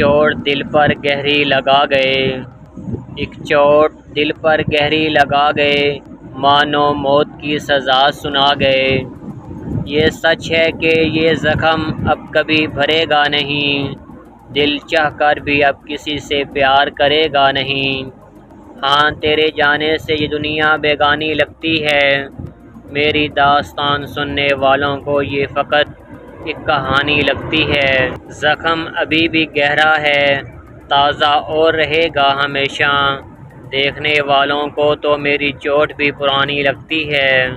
چوٹ دل پر گہری لگا گئے۔ ایک چوٹ دل پر گہری لگا گئے۔ مانو موت کی سزا سنا گئے۔ یہ سچ ہے کہ یہ زخم اب کبھی بھرے گا نہیں۔ دل چاہ کر بھی اب کسی سے پیار کرے گا نہیں۔ ہاں تیرے جانے سے یہ دنیا بیگانی لگتی ہے۔ میری داستان سننے والوں کو یہ فقط ایک کہانی لگتی ہے۔ زخم ابھی بھی گہرا ہے، تازہ اور رہے گا ہمیشہ۔ دیکھنے والوں کو تو میری چوٹ بھی پرانی لگتی ہے۔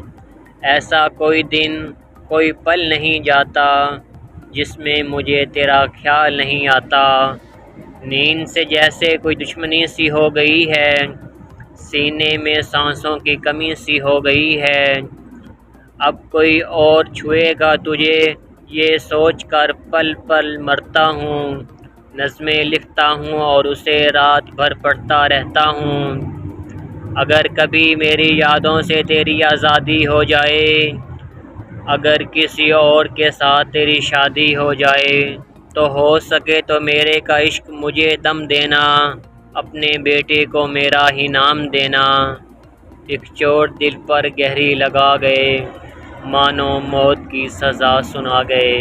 ایسا کوئی دن، کوئی پل نہیں جاتا جس میں مجھے تیرا خیال نہیں آتا۔ نیند سے جیسے کوئی دشمنی سی ہو گئی ہے، سینے میں سانسوں کی کمی سی ہو گئی ہے۔ اب کوئی اور چھوئے گا تجھے یہ سوچ کر پل پل مرتا ہوں، نظمیں لکھتا ہوں اور اسے رات بھر پڑھتا رہتا ہوں۔ اگر کبھی میری یادوں سے تیری آزادی ہو جائے، اگر کسی اور کے ساتھ تیری شادی ہو جائے، تو ہو سکے تو میرے کا عشق مجھے دم دینا، اپنے بیٹے کو میرا ہی نام دینا۔ ایک چوٹ دل پر گہری لگا گئے۔ مانو موت کی سزا سنا گئے۔